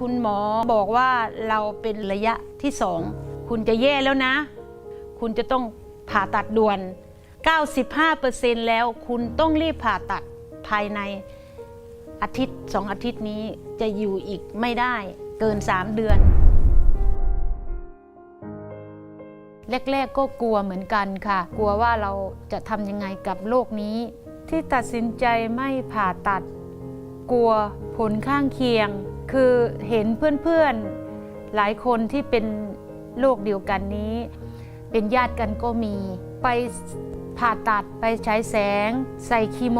คุณหมอบอกว่าเราเป็นระยะที่สองคุณจะแย่แล้วนะ คุณจะต้องผ่าตัดด่วน 95%แล้วคุณต้องรีบผ่าตัดภายในอาทิตย์สองอาทิตย์นี้จะอยู่อีกไม่ได้เกิน 3 เดือน แรก ๆ ก็กลัวเหมือนกันค่ะ กลัวว่าเราจะทำยังไงกับโรคนี้ ที่ตัดสินใจไม่ผ่าตัด กลัวผลข้างเคียง คือเห็นเพื่อนๆหลายคนที่เป็นโรคเดียวกันนี้ เป็นญาติกันก็มีไปผ่าตัดไปใช้แสง ใส่คีโม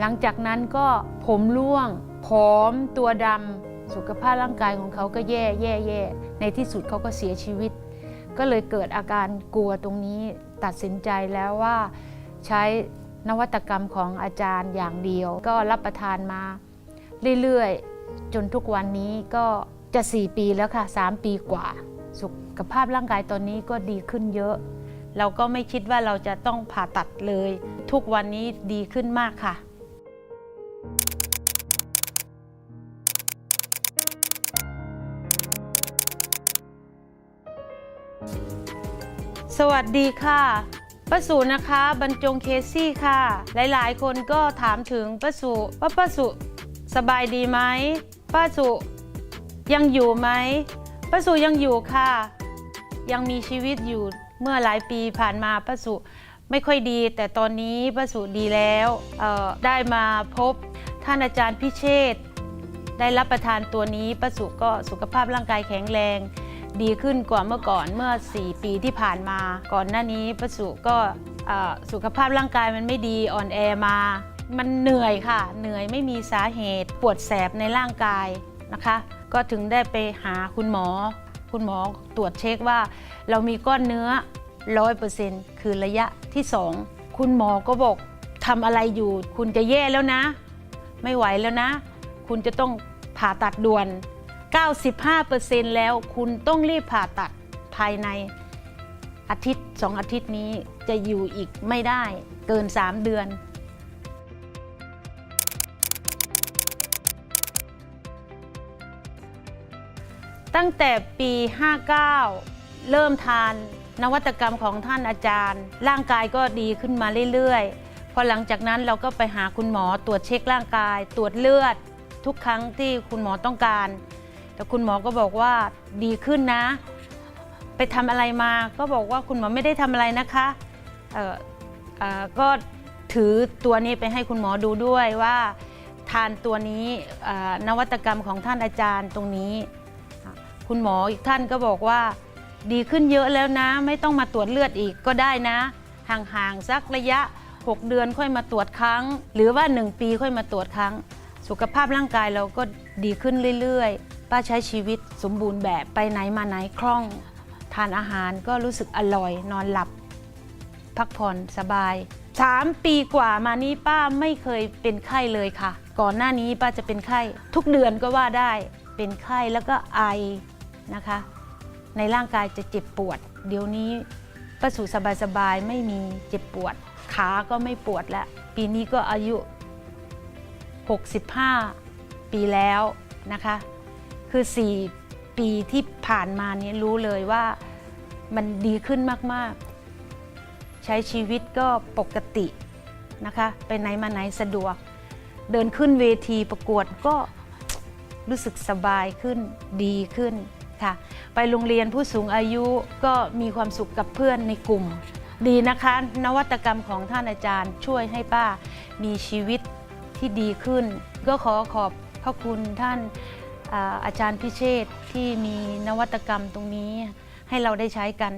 หลังจากนั้นก็ผมร่วงผอมตัวดำสุขภาพร่างกายของเขาก็แย่แย่แย่ในที่สุดเขาก็เสียชีวิต ก็เลยเกิดอาการกลัวตรงนี้ตัดสินใจแล้วว่าใช้นวัตกรรมของอาจารย์อย่างเดียว ก็รับประทานมาเรื่อยๆ จนทุกวันนี้ก็จะ 4 ปีแล้วค่ะ 3 ปีกว่า สุขภาพร่างกายตอนนี้ก็ดีขึ้นเยอะ เราก็ไม่คิดว่าเราจะต้องผ่าตัดเลย ทุกวันนี้ดีขึ้นมากค่ะสวัสดีค่ะป้าสุนะคะ บรรจงเคซี่ค่ะ หลายๆ คนก็ถามถึงป้าสุว่าป้าสุ สบายดีไหมป้าสุยังอยู่ไหมป้าสุยังอยู่ค่ะ ยังมีชีวิตอยู่เมื่อหลายปีผ่านมาป้าสุไม่ค่อยดี แต่ตอนนี้ป้าสุดีแล้วได้มาพบท่านอาจารย์พิเชษได้รับประทานตัวนี้ป้าสุก็สุขภาพร่างกายแข็งแรง ดีขึ้นกว่าเมื่อก่อนเมื่อ 4 ปีที่ผ่านมา ก่อนหน้านี้ป้าสุก็สุขภาพร่างกายมันไม่ดีอ่อนแอมา มันเหนื่อยค่ะ เหนื่อยไม่มีสาเหตุ ปวดแสบในร่างกายนะคะ ก็ถึงได้ไปหาคุณหมอ คุณหมอตรวจเช็คว่า เรามีก้อนเนื้อ100%คือระยะที่2คุณหมอก็บอกทำอะไรอยู่ คุณจะแย่แล้วนะ ไม่ไหวแล้วนะ คุณจะต้องผ่าตัดด่วน 95%แล้วคุณต้องรีบผ่าตัดภายในอาทิตย์สองอาทิตย์นี้จะอยู่อีกไม่ได้เกิน 3 เดือน ตั้งแต่ปี 59 เริ่มทานนวัตกรรมของท่านอาจารย์ ร่างกายก็ดีขึ้นมาเรื่อยๆ พอหลังจากนั้นเราก็ไปหาคุณหมอตรวจเช็คร่างกาย ตรวจเลือด ทุกครั้งที่คุณหมอต้องการ แต่คุณหมอก็บอกว่าดีขึ้นนะ ไปทำอะไรมาก็บอกว่าคุณหมอไม่ได้ทำอะไรนะคะเออเออก็ถือตัวนี้ไปให้คุณหมอดูด้วยว่า ทานตัวนี้นวัตกรรมของท่านอาจารย์ตรงนี้ คุณหมออีกท่านก็บอกว่า ดีขึ้นเยอะแล้วนะ ไม่ต้องมาตรวจเลือดอีกก็ได้นะ ห่างๆสักระยะ 6 เดือนค่อยมาตรวจครั้ง หรือว่า 1 ปีค่อยมาตรวจครั้ง สุขภาพร่างกายเราก็ดีขึ้นเรื่อยๆ ป้าใช้ชีวิตสมบูรณ์แบบไปไหนมาไหนคล่อง ทานอาหารก็รู้สึกอร่อย นอนหลับ พักผ่อนสบายสามปีกว่ามานี้ป้าไม่เคยเป็นไข้เลยค่ะ ก่อนหน้านี้ป้าจะเป็นไข้ ทุกเดือนก็ว่าได้เป็นไข้แล้วก็ไอ นะคะ ในร่างกายจะเจ็บปวด เดี๋ยวนี้ป้าสู่สบายๆไม่มีเจ็บปวด ขาก็ไม่ปวดแล้ว ปีนี้ก็อายุ 65 ปีแล้วนะคะ คือ 4 ปีที่ผ่านมานี้รู้เลยว่ามันดีขึ้นมากๆ ใช้ชีวิตก็ปกตินะคะ ไปไหนมาไหนสะดวก เดินขึ้นเวทีประกวดก็รู้สึกสบายขึ้นดีขึ้น ค่ะ ไปโรงเรียนผู้สูงอายุก็มีความสุขกับเพื่อนในกลุ่ม ดีนะคะ นวัตกรรมของท่านอาจารย์ ช่วยให้ป้ามีชีวิตที่ดีขึ้น ก็ขอขอบพระคุณท่านอาจารย์พิเชษที่มีนวัตกรรมตรงนี้ให้เราได้ใช้กัน